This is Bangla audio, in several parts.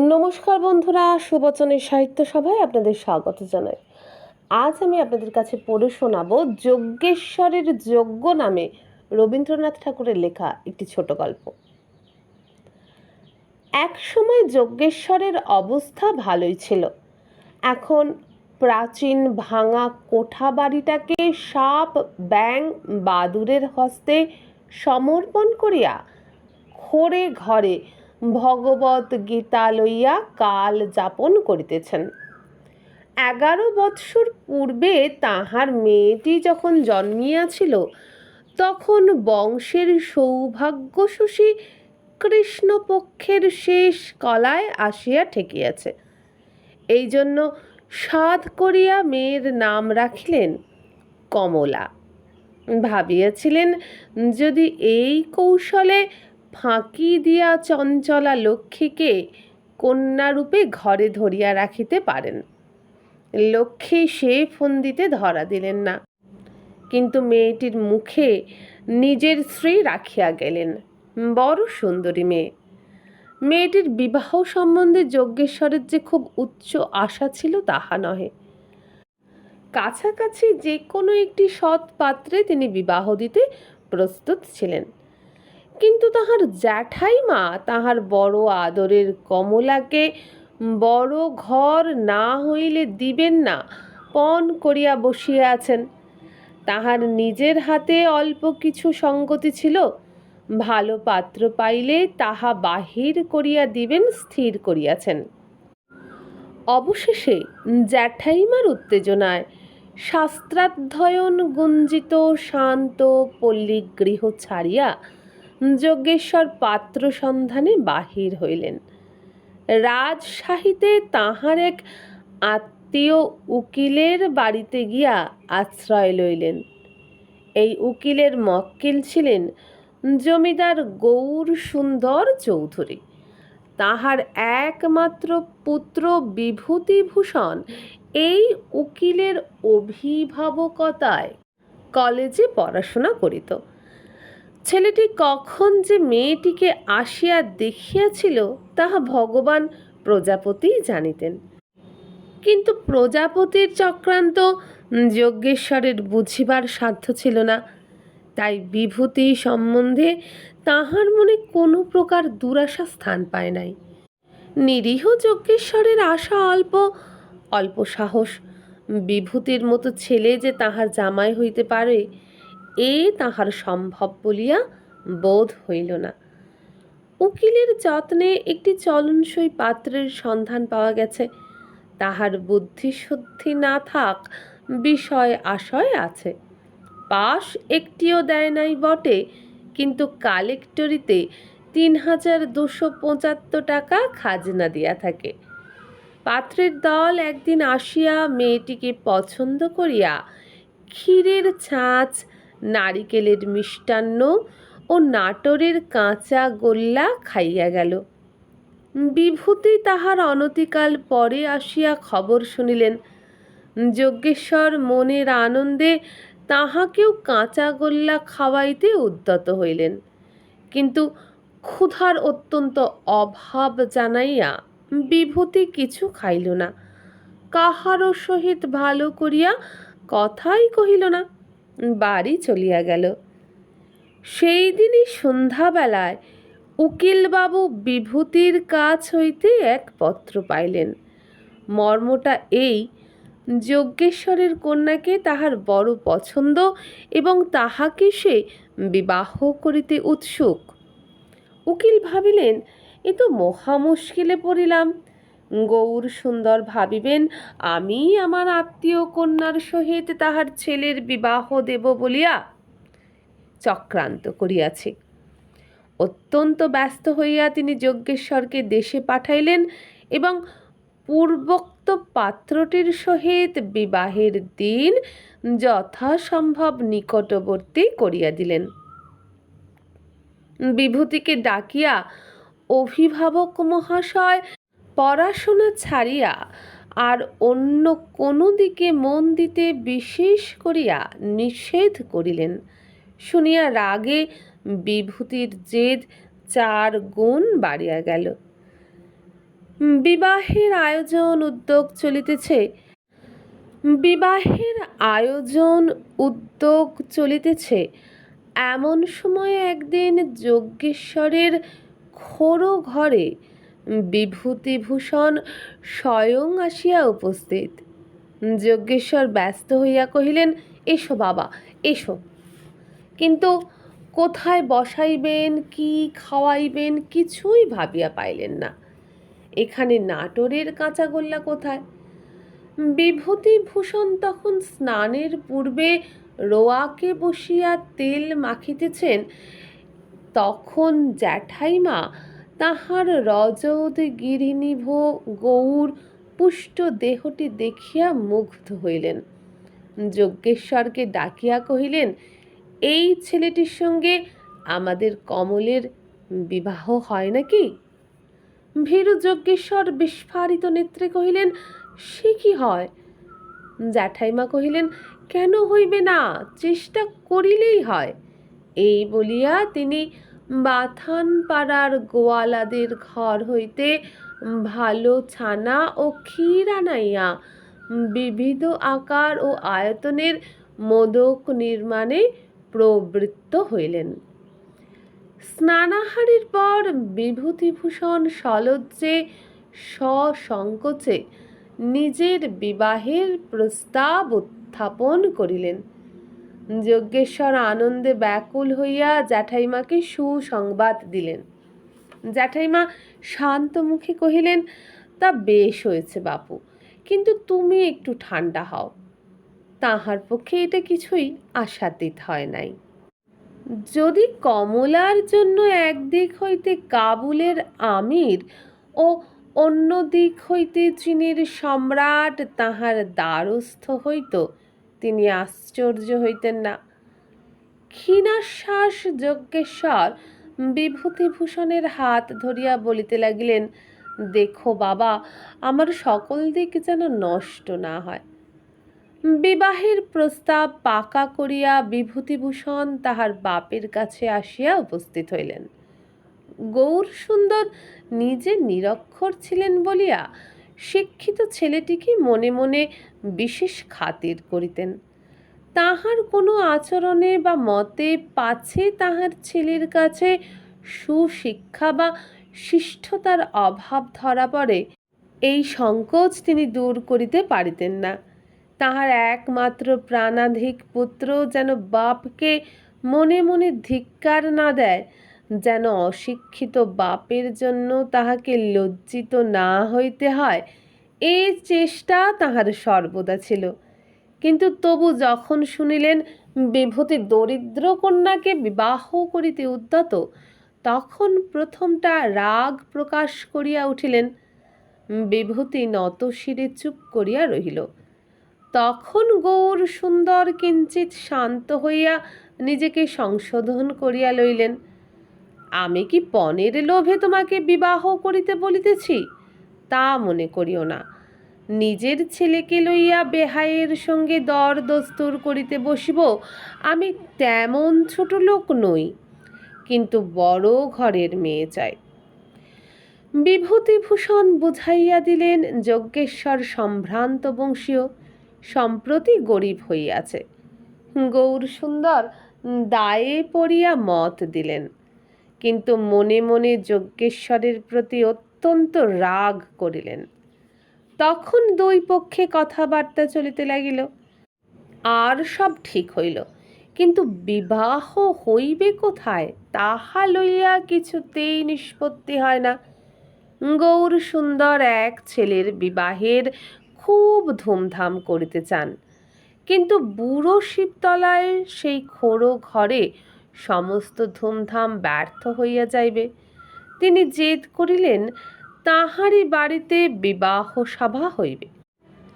নমস্কার বন্ধুরা সুবচনের সাহিত্য সভায় আপনাদের স্বাগত জানাই। আজ আমি আপনাদের কাছে পড়ে শোনাবো যজ্ঞেশ্বরের যজ্ঞ নামে রবীন্দ্রনাথ ঠাকুরের লেখা একটি ছোট গল্প। এক সময় যজ্ঞেশ্বরের অবস্থা ভালোই ছিল। এখন প্রাচীন ভাঙা কোঠা বাড়িটাকে সাপ ব্যাং বাদুরের হস্তে সমর্পণ করিয়া খোরে ঘরে ভগবত গীতা লইয়া কাল যাপন করিতেছেন। এগারো বৎসর পূর্বে তাহার মেয়েটি যখন জন্মিয়াছিল, তখন বংশের সৌভাগ্যশোষী কৃষ্ণপক্ষের শেষ কলায় আসিয়া ঠেকিয়াছে। এই জন্য সাধ করিয়া মেয়ের নাম রাখিলেন কমলা। ভাবিয়াছিলেন, যদি এই কৌশলে ফাঁকি দিয়া চঞ্চলা লক্ষ্মীকে কন্যারূপে ঘরে ধরিয়া রাখিতে পারেন। লক্ষ্মী সে ফন্দিতে ধরা দিলেন না। কিন্তু মেয়েটির মুখে নিজের স্ত্রী রাখিয়া গেলেন। বড় সুন্দরী মেয়ে। মেয়েটির বিবাহ সম্বন্ধে যজ্ঞেশ্বরের যে খুব উচ্চ আশা ছিল তাহা নহে। কাছাকাছি যে কোনো একটি সৎ পাত্রে তিনি বিবাহ দিতে প্রস্তুত ছিলেন। কিন্তু তাহার জ্যাঠাইমা তাহার বড় আদরের কমলাকে বড় ঘর না হইলে দিবেন না, পণ করিয়া বসিয়া আছেন। তাহার নিজের হাতে অল্প কিছু সঙ্গতি ছিল, ভালো পাত্র পাইলে তাহা বাহির করিয়া দিবেন, স্থির করিয়াছেন। অবশেষে জ্যাঠাইমার উত্তেজনায় শাস্ত্রাধ্যয়ন গুঞ্জিত শান্ত পল্লী গৃহ ছাড়িয়া যজ্ঞেশ্বর পাত্র সন্ধানে বাহির হইলেন। রাজশাহীতে তাহার এক আত্মীয় উকিলের বাড়িতে গিয়া আশ্রয় লইলেন। এই উকিলের মক্কেল ছিলেন জমিদার গৌর সুন্দর চৌধুরী। তাহার একমাত্র পুত্র বিভূতিভূষণ এই উকিলের অভিভাবকতায় কলেজে পড়াশোনা করিত। ছেলেটি কখন যে মেয়েটিকে আসিয়া দেখিয়াছিল, তাহা ভগবান প্রজাপতি জানিতেন। কিন্তু প্রজাপতির চক্রান্ত যজ্ঞেশ্বরের বুঝিবার সাধ্য ছিল না। তাই বিভূতি সম্বন্ধে তাহার মনে কোনো প্রকার দুরাশা স্থান পায় নাই। নিরীহ যজ্ঞেশ্বরের আশা অল্প অল্প সাহস। বিভূতির মতো ছেলে যে তাহার জামাই হইতে পারে এ তাহার সম্ভব বলিয়া বোধ হইল না। উকিলের যত্নে একটি চলনসই পাত্রের সন্ধান পাওয়া গেছে। তাহার বুদ্ধিশুদ্ধি না থাক, বিষয় আশয় আছে। পাশ একটিও দেয় নাই বটে, কিন্তু কালেক্টরিতে তিন হাজার দুশো পঁচাত্তর টাকা খাজনা দিয়া থাকে। পাত্রের দল একদিন আসিয়া মেয়েটিকে পছন্দ করিয়া ক্ষীরের ছাঁচ নারিকেলের মিষ্টান্ন ও নাটোরের কাঁচা গোল্লা খাইয়া গেল। বিভূতি তাহার অনতিকাল পরে আসিয়া খবর শুনিলেন, যজ্ঞেশ্বর মনের আনন্দে তাহাকেও কাঁচা গোল্লা খাওয়াইতে উদ্যত হইলেন। কিন্তু ক্ষুধার অত্যন্ত অভাব জানাইয়া বিভূতি কিছু খাইল না। কাহারও সহিত ভালো করিয়া কথাই কহিল না। বাড়ি চলিয়া গেল। সেই দিনই সন্ধ্যাবেলায় উকিলবাবু বিভূতির কাছ হইতে এক পত্র পাইলেন। মর্মটা এই, যজ্ঞেশ্বরের কন্যাকে তাহার বড় পছন্দ এবং তাহাকে সে বিবাহ করিতে উৎসুক। উকিল ভাবিলেন, এ তো মহা মুশকিলে পড়িলাম। গৌর সুন্দর ভাবিবেন, আমি আমার আত্মীয় কন্যার সহিত তাহার ছেলের বিবাহ দেব বলিয়া চক্রান্ত করিয়াছে। অত্যন্ত ব্যস্ত হইয়া তিনি যজ্ঞেশ্বরকে দেশে পাঠাইলেন এবং পূর্বোক্ত পাত্রটির সহিত বিবাহের দিন যথাসম্ভব নিকটবর্তী করিয়া দিলেন। বিভূতিকে ডাকিয়া, অভিভাবক মহাশয় পড়াশোনা ছাড়িয়া আর অন্য কোনো দিকে মন দিতে বিশেষ করিয়া নিষেধ করিলেন। শুনিয়া রাগে বিভূতির জেদ চার গুণ বাড়িয়া গেল। বিবাহের আয়োজন উদ্যোগ চলিতেছে। বিবাহের আয়োজন উদ্যোগ চলিতেছে। এমন সময় একদিন যজ্ঞেশ্বরের খোড়ো ঘরে বিভূতিভূষণ স্বয়ং আসিয়া উপস্থিত। যজ্ঞেশ্বর ব্যস্ত হইয়া কহিলেন, এসো বাবা, এসো। কিন্তু কোথায় বসাইবেন, কি খাওয়াইবেন কিছুই ভাবিয়া পাইলেন না। এখানে নাটোরের কাঁচাগোল্লা কোথায়? বিভূতিভূষণ তখন স্নানের পূর্বে রোয়াকে বসিয়া তেল মাখিতেছেন, তখন জ্যাঠাইমা তাহার রজত গিরিনিভ গৌর পুষ্ট দেহটি দেখিয়া মুগ্ধ হইলেন। যজ্ঞেশ্বরকে ডাকিয়া কহিলেন, এই ছেলেটির সঙ্গে আমাদের কমলের বিবাহ হয় নাকি? ভীরু যজ্ঞেশ্বর বিস্ফারিত নেত্রে কহিলেন, সে কি হয়? জ্যাঠাইমা কহিলেন, কেন হইবে না, চেষ্টা করিলেই হয়। এই বলিয়া তিনি বাথান পাড়ার গোয়ালাদের ঘর হইতে ভালো ছানা ও ক্ষীর আনাইয়া বিবিধ আকার ও আয়তনের মোদক নির্মাণে প্রবৃত্ত হইলেন। স্নানাহারের পর বিভূতিভূষণ সলজ্জে সসংকোচে নিজের বিবাহের প্রস্তাব উত্থাপন করিলেন। যজ্ঞেশ্বর আনন্দে ব্যাকুল হইয়া জ্যাঠাইমাকে সুসংবাদ দিলেন। জ্যাঠাইমা শান্ত মুখে কহিলেন, তা বেশ হয়েছে বাপু, কিন্তু তুমি একটু ঠান্ডা হও। তাহার পক্ষে এটা কিছুই আশাতীত হয় নাই। যদি কমলার জন্য একদিক হইতে কাবুলের আমির ও অন্য দিক হইতে চীনের সম্রাট তাহার দ্বারস্থ হইত তিনি আশ্চর্য হইতেন না। ক্ষীণাশ্বাস যজ্ঞেশ্বর বিভূতিভূষণের হাত ধরিয়া বলিতে লাগিলেন, দেখো বাবা, আমার সকল দিক যেন নষ্ট না হয়। বিবাহের প্রস্তাব পাকা করিয়া বিভূতিভূষণ তাহার বাপের কাছে আসিয়া উপস্থিত হইলেন। গৌর সুন্দর নিজে নিরক্ষর ছিলেন বলিয়া শিক্ষিত ছেলেটিকে মনে মনে বিশেষ খাতির করিতেন। তাহার কোনো আচরণে বা মতে পাছে তাহার ছেলের কাছে সুশিক্ষা বা শিষ্ঠতার অভাব ধরা পড়ে, এই সংকোচ তিনি দূর করিতে পারিতেন না। তাহার একমাত্র প্রাণাধিক পুত্র যেন বাপকে মনে মনে ধিক্কার না দেয় যেন অশিক্ষিত বাপের জন্য তাহাকে লজ্জিত না হইতে হয়, এই চেষ্টা তাহার সর্বদা ছিল। কিন্তু তবু যখন শুনিলেন বিভূতি দরিদ্র কন্যাকে বিবাহ করিতে উদ্যত, তখন প্রথমটা রাগ প্রকাশ করিয়া উঠিলেন। বিভূতি নত শিরে চুপ করিয়া রহিল। তখন গৌর সুন্দর কিঞ্চিত শান্ত হইয়া নিজেকে সংশোধন করিয়া লইলেন। আমি কি পনেরো লোভে তোমাকে বিবাহ করিতে বলিতেছি? তা মনে করিও না। নিজের ছেলেকে লইয়া বেহাইয়ের সঙ্গে দর দস্তুর করিতে বসিব, আমি তেমন ছোট লোক নই, কিন্তু বড় ঘরের মেয়ে চাই। বিভূতিভূষণ বুঝাইয়া দিলেন, যজ্ঞেশ্বর সম্ভ্রান্ত বংশীয়, সম্প্রতি গরিব হইয়াছে। গৌর সুন্দর দায়ে পড়িয়া মত দিলেন। কিন্তু মনে মনে যজ্ঞেশ্বরের প্রতি অত্যন্ত রাগ করিলেন। তখন দুই পক্ষে কথাবার্তা চলিতে লাগিল। আর সব ঠিক হইল, কিন্তু বিবাহ হইবে কোথায় তাহা লইয়া কিছুতেই নিষ্পত্তি হয় না। গৌর সুন্দর এক ছেলের বিবাহের খুব ধুমধাম করিতে চান, কিন্তু বুড়ো শিবতলায় সেই খোড়ো ঘরে সমস্ত ধুমধাম ব্যর্থ হইয়া যাইবে। তিনি জেদ করিলেন, তাহারই বাড়িতে বিবাহ সভা হইবে।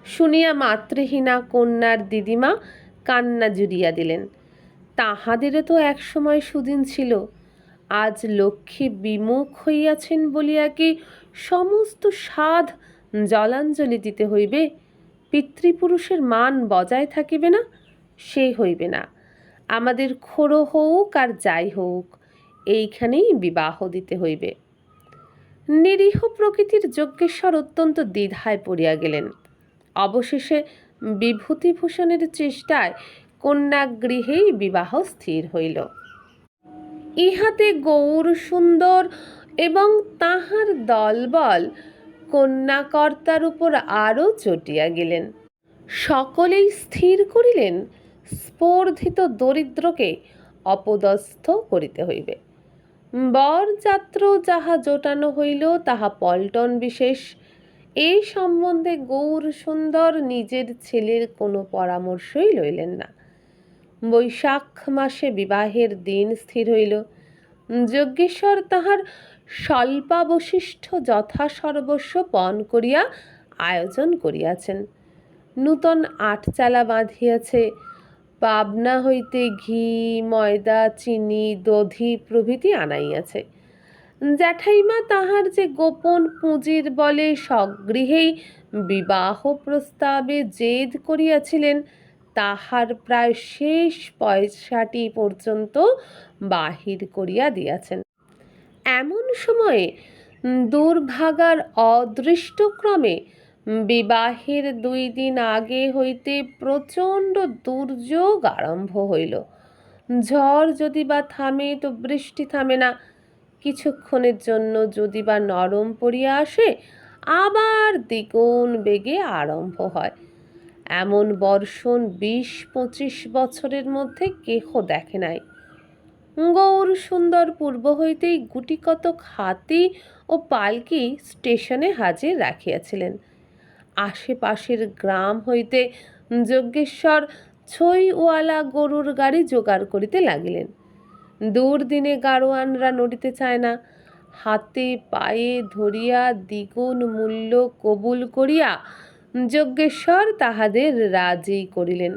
শুনিয়া মাতৃহীনা কন্যার দিদিমা কান্না জুড়িয়া দিলেন। তাহাদেরও তো একসময় সুদিন ছিল। আজ লক্ষ্মী বিমুখ হইয়াছেন বলিয়া কি সমস্ত সাধ জলাঞ্জলি দিতে হইবে? পিতৃপুরুষের মান বজায় থাকিবে না সেই হইবে না। আমাদের খোড়ো হোক আর যাই হোক, এইখানেই বিবাহ দিতে হইবে। নিরীহ প্রকৃতির যজ্ঞেশ্বর অত্যন্ত দ্বিধায় পড়িয়া গেলেন। অবশেষে বিভূতিভূষণের চেষ্টায় কন্যাগৃহেই বিবাহ স্থির হইল। ইহাতে গৌর সুন্দর এবং তাহার দলবল কন্যাকর্তার উপর আরও চটিয়া গেলেন। সকলেই স্থির করিলেন স্পর্ধিত দরিদ্রকে অপদস্থ করিতে হইবে। বরযাত্র যাহা জোটানো হইল, তাহা পল্টন বিশেষ। এই সম্বন্ধে গৌর সুন্দর নিজের ছেলের কোনো পরামর্শই লইলেন না। বৈশাখ মাসে বিবাহের দিন স্থির হইল। যজ্ঞেশ্বর তাহার স্বল্পাবশিষ্ট যথাসর্বস্ব পণ করিয়া আয়োজন করিয়াছেন। নূতন আটচালা বাঁধিয়াছে। পাবনা হইতে ঘি, ময়দা, চিনি, দধি প্রভৃতি আনাইয়াছে। জ্যাঠাইমা তাহার যে গোপন পুঁজির বলে স্বগৃহেই বিবাহ প্রস্তাবে জেদ করিয়াছিলেন, তাহার প্রায় শেষ পয়সাটি পর্যন্ত বাহির করিয়া দিয়াছেন। এমন সময়ে দুর্ভাগার অদৃষ্টক্রমে বিবাহের দুই দিন আগে হইতে প্রচণ্ড দুর্যোগ আরম্ভ হইল। ঝড় যদি বা থামে, তো বৃষ্টি থামে না। কিছুক্ষণের জন্য যদি বা নরম পড়িয়া আসে, আবার দ্বিগুণ বেগে আরম্ভ হয়। এমন বর্ষণ বিশ পঁচিশ বছরের মধ্যে কেহ দেখে নাই। গৌর সুন্দর পূর্ব হইতেই গুটিকতক হাতি ও পালকি স্টেশনে হাজির রাখিয়াছিলেন। আশেপাশের গ্রাম হইতে যজ্ঞেশ্বর ছইওয়ালা গরুর গাড়ি জোগাড় করিতে লাগিলেন। দুর্দিনে গাড়োয়ানরা নড়িতে চায় না। হাতে পায়ে ধরিয়া দ্বিগুণ মূল্য কবুল করিয়া যজ্ঞেশ্বর তাহাদের রাজি করিলেন।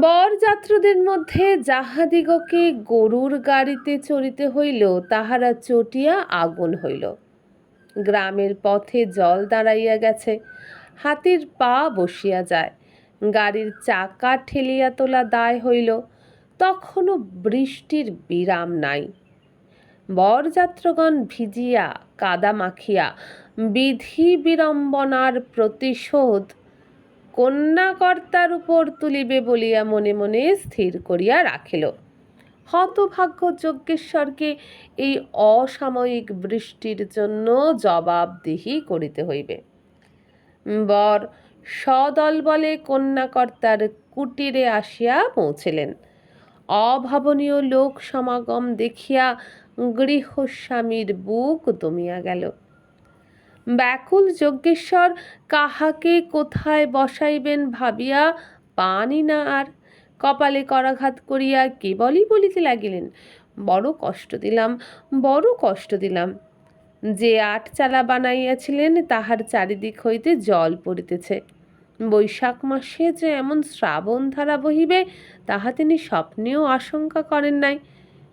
বরযাত্রদের মধ্যে যাহাদিগকে গরুর গাড়িতে চড়িতে হইল, তাহারা চটিয়া আগুন হইল। গ্রামের পথে জল দাঁড়াইয়া গেছে। হাতির পা বসিয়া যায়। গাড়ির চাকা ঠেলিয়া তোলা দায় হইল। তখনও বৃষ্টির বিরাম নাই। বরযাত্রগণ ভিজিয়া, কাদা মাখিয়া, বিধি বিড়ম্বনার প্রতিশোধ কন্যাকর্তার উপর তুলিবে বলিয়া মনে মনে স্থির করিয়া রাখিল। হতভাগ্য যজ্ঞেশ্বরকে এই অসাময়িক বৃষ্টির জন্য জবাবদিহি করিতে হইবে। বর সদল বলে কন্যাকর্তার কুটিরে আসিয়া পৌঁছিলেন। অভাবনীয় লোক সমাগম দেখিয়া গৃহস্বামীর বুক দমিয়া গেল। ব্যাকুল যজ্ঞেশ্বর কাহাকে কোথায় বসাইবেন ভাবিয়া পানি না আর কপালে করাঘাত করিয়া কেবলই বলিতে লাগিলেন, বড় কষ্ট দিলাম, বড় কষ্ট দিলাম। যে আটচালা বানাইয়াছিলেন, তাহার চারিদিক হইতে জল পড়িতেছে। বৈশাখ মাসে যে এমন শ্রাবণ ধারা বহিবে, তাহা তিনি স্বপ্নেও আশঙ্কা করেন নাই।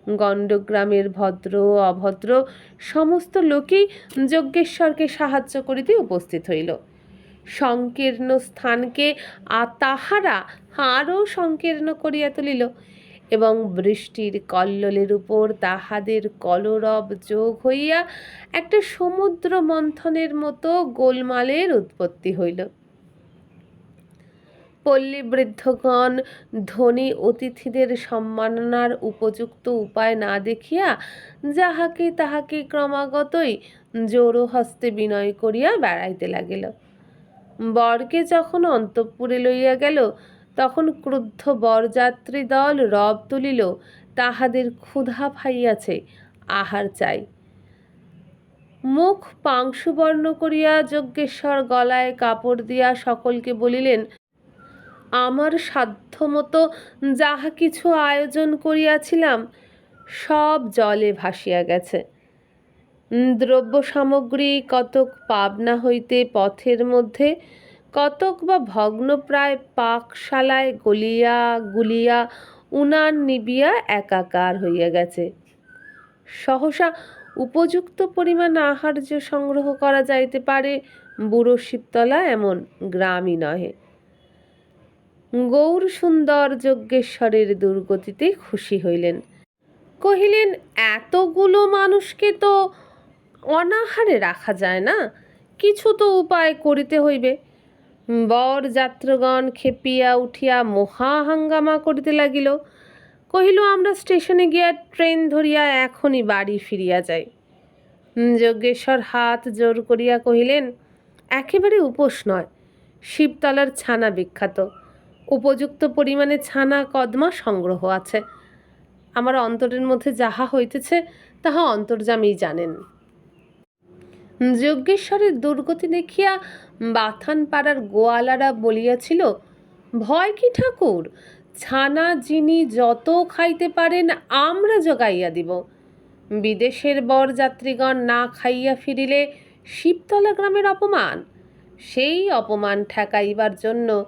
গণ্ডগ্রামের ভদ্র, অভদ্র সমস্ত লোকই যজ্ঞেশ্বরকে সাহায্য করিতে উপস্থিত হইল। সংকীর্ণ স্থানকে আ তাহারা আরও সংকীর্ণ করিয়া তুলিল এবং বৃষ্টির কল্লোলের উপর তাহাদের কলরব যোগ হইয়া একটা সমুদ্র মন্থনের মতো গোলমালের উৎপত্তি হইল। পল্লী বৃদ্ধগণ ধনী অতিথিদের সম্মাননার উপযুক্ত উপায় না দেখিয়া যাহাকে তাহাকে ক্রমাগতই জোড়ো হস্তে বিনয় করিয়া বেড়াইতে লাগিল। বরকে যখন অন্তঃপুরে লইয়া গেল, তখন ক্রুদ্ধ বরযাত্রী দল রব তুলিল, তাহাদের ক্ষুধা ফাইয়াছে আহার চাই। মুখ পাংশুবর্ণ করিয়া যজ্ঞেশ্বর গলায় কাপড় দিয়া সকলকে বলিলেন, আমার সাধ্যমতো যাহা কিছু আয়োজন করিয়াছিলাম, সব জলে ভাসিয়া গেছে। দ্রব্য সামগ্রী কতক পাবনা হইতে পথের মধ্যে, কতক বা ভগ্নপ্রায় পাকশালায় গলিয়া গুলিয়া উনান নিবিয়া একাকার হইয়া গেছে। সহসা উপযুক্ত পরিমাণ আহার্য সংগ্রহ করা যাইতে পারে, বুড়ো শিবতলা এমন গ্রামই নহে। গৌর সুন্দর যজ্ঞেশ্বরের দুর্গতিতে খুশি হইলেন। কহিলেন, এতগুলো মানুষকে তো অনাহারে রাখা যায় না। কিছু তো উপায় করিতে হইবে। বর যাত্রগণ খেপিয়া উঠিয়া মহা হাঙ্গামা করিতে লাগিল। কহিল, আমরা স্টেশনে গিয়া ট্রেন ধরিয়া এখনই বাড়ি ফিরিয়া যাই। যজ্ঞেশ্বর হাত জোর করিয়া কহিলেন, একেবারে উপোস নয়। শিবতলার ছানা বিখ্যাত। উপযুক্ত পরিমাণে ছানা কদমা সংগ্রহ আছে। আমার অন্তরের মধ্যে যাহা হইতেছে, তাহা অন্তর্যামীই জানেন। যজ্ঞেশ্বরের দুর্গতি দেখিয়া বাথান পাড়ার গোয়ালারা বলিয়াছিল, ভয় কি ঠাকুর? ছানা যিনি যত খাইতে পারেন, আমরা জোগাইয়া দিব। বিদেশের বরযাত্রীগণ না খাইয়া ফিরিলে শিবতলা গ্রামের অপমান। সেই অপমান ঠেকাইবার জন্য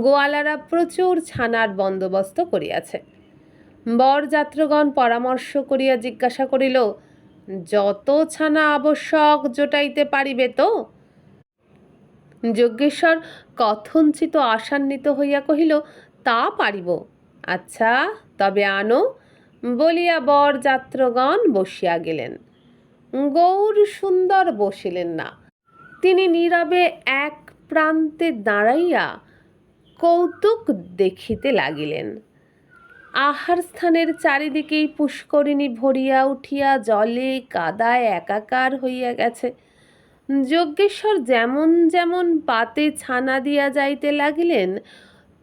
গোয়ালারা প্রচুর ছানার বন্দোবস্ত করিয়াছে। বরযাত্রগণ পরামর্শ করিয়া জিজ্ঞাসা করিল যত ছানা আবশ্যক জোটাইতে পারিবে তো? যজ্ঞেশ্বর কথঞ্চিত আশান্বিত হইয়া কহিল, তা পারিব। আচ্ছা তবে আনো। বলিয়া বরযাত্রগণ বসিয়া গেলেন। গৌর সুন্দর বসিলেন না। তিনি নীরবে এক প্রান্তে দাঁড়াইয়া কৌতুক দেখিতে লাগিলেন। আহার স্থানের চারিদিকেই পুষ্করিণী ভরিয়া উঠিয়া জলে কাদায় একাকার হইয়া গেছে। যজ্ঞেশ্বর যেমন যেমন পাতে ছানা দিয়া যাইতে লাগিলেন,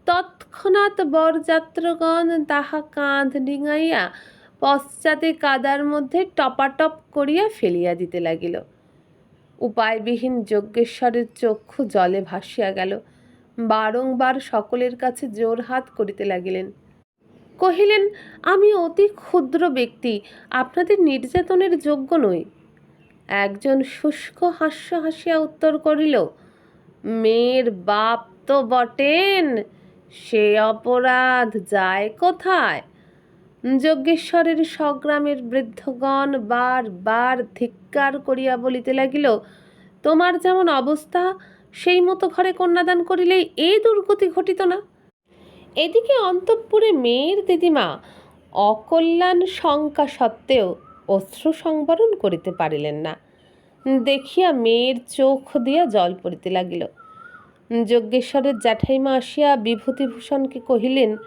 তৎক্ষণাৎ বরযাত্রগণ তাহা কাঁধ ডিঙাইয়া পশ্চাতে কাদার মধ্যে টপাটপ করিয়া ফেলিয়া দিতে লাগিল। উপায়বিহীন যজ্ঞেশ্বরের চক্ষু জলে ভাসিয়া গেল। বারংবার সকলের কাছে জোর হাত করিতে লাগিলেন। কহিলেন, আমি অতি ক্ষুদ্র ব্যক্তি, আপনাদের নির্যাতনের যোগ্য নই। একজন শুষ্ক হাস্য হাসিয়া উত্তর করিল, মেয়ের বাপ তো বটেন, সে অপরাধ যায় কোথায়? যজ্ঞেশ্বরের স্বগ্রামের বৃদ্ধগণ বার বার ধিক্কার করিয়া বলিতে লাগিল, তোমার যেমন অবস্থা, সেই মতো ঘরে কন্যাদান করিলেই এই দুর্গতি ঘটিত না? এদিকে অন্তঃপুরে মেয়ের দিদিমা অকল্যাণ শঙ্কা সত্ত্বেও অশ্রু সংবরণ করিতে পারিলেন না। দেখিয়া মেয়ের চোখ দিয়া জল পড়িতে লাগিল। যজ্ঞেশ্বরের জ্যাঠাইমা আসিয়া বিভূতিভূষণকে কহিলেন,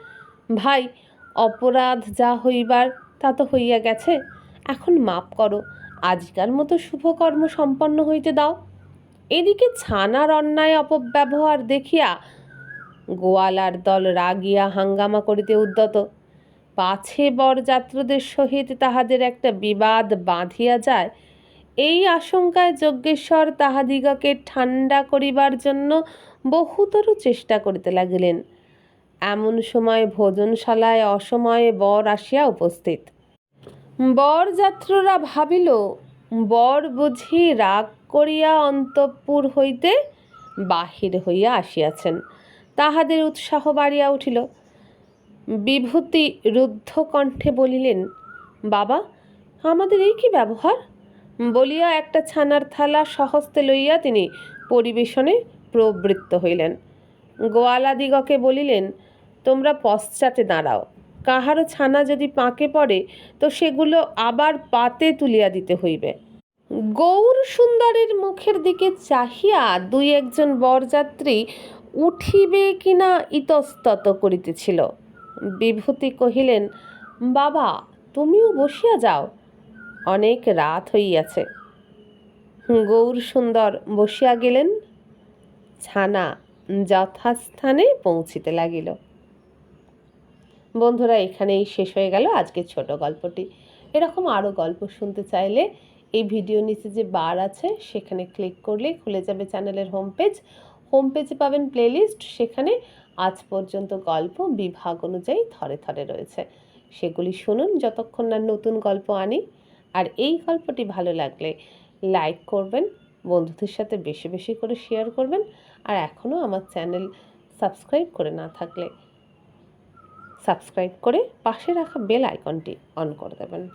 ভাই, অপরাধ যা হইবার তা তো হইয়া গেছে। এখন মাপ করো, আজকার মতো শুভকর্ম সম্পন্ন হইতে দাও। এদিকে ছানার অন্যায় অপব্যবহার দেখিয়া গোয়ালার দল রাগিয়া হাঙ্গামা করিতে উদ্যত। পাছে বরযাত্রদের সহিত তাহাদের একটা বিবাদ বাঁধিয়া যায়, এই আশঙ্কায় যজ্ঞেশ্বর তাহাদিগকে ঠান্ডা করিবার জন্য বহুতর চেষ্টা করিতে লাগিলেন। এমন সময় ভোজনশালায় অসময়ে বর আসিয়া উপস্থিত। বরযাত্ররা ভাবিল, বর বুঝি রাগ করিয়া অন্তঃপুর হইতে বাহির হইয়া আসিয়াছেন। তাহাদের উৎসাহ বাড়িয়া উঠিল। বিভূতি রুদ্ধ কণ্ঠে বলিলেন, বাবা, আমাদের এই কি ব্যবহার? বলিয়া একটা ছানার থালা সহস্তে লইয়া তিনি পরিবেশনে প্রবৃত্ত হইলেন। গোয়ালাদিগকে বলিলেন, তোমরা পশ্চাতে দাঁড়াও। কাহারও ছানা যদি পাকে পড়ে, তো সেগুলো আবার পাতে তুলিয়া দিতে হইবে। গৌর সুন্দরের মুখের দিকে চাহিয়া দুই একজন বরযাত্রী উঠিবে কিনা ইতস্তত করিতেছিল। বিভূতি কহিলেন, বাবা, তুমিও বসিয়া যাও। অনেক রাত হইয়াছে। গৌর সুন্দর বসিয়া গেলেন। ছানা যথাস্থানে পৌঁছিতে লাগিল। বন্ধুরা, এখানেই শেষ হয়ে গেল আজকের ছোট গল্পটি। এরকম আরও গল্প শুনতে চাইলে এই ভিডিও নিচে যে বার আছে, সেখানে ক্লিক করলে খুলে যাবে চ্যানেলের হোম পেজ হোম পেজে পাবেন প্লেলিস্ট সেখানে আজ পর্যন্ত গল্প বিভাগ অনুযায়ী থরে থরে রয়েছে। সেগুলি শুনুন যতক্ষণ না নতুন গল্প আনি। আর এই গল্পটি ভালো লাগলে লাইক করবেন, বন্ধুদের সাথে বেশি বেশি করে শেয়ার করবেন। আর এখনও আমার চ্যানেল সাবস্ক্রাইব করে না থাকলে সাবস্ক্রাইব করে পাশে রাখা বেল আইকনটি অন করে দেবেন।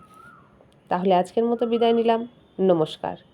তাহলে আজকের মতো বিদায় নিলাম। নমস্কার।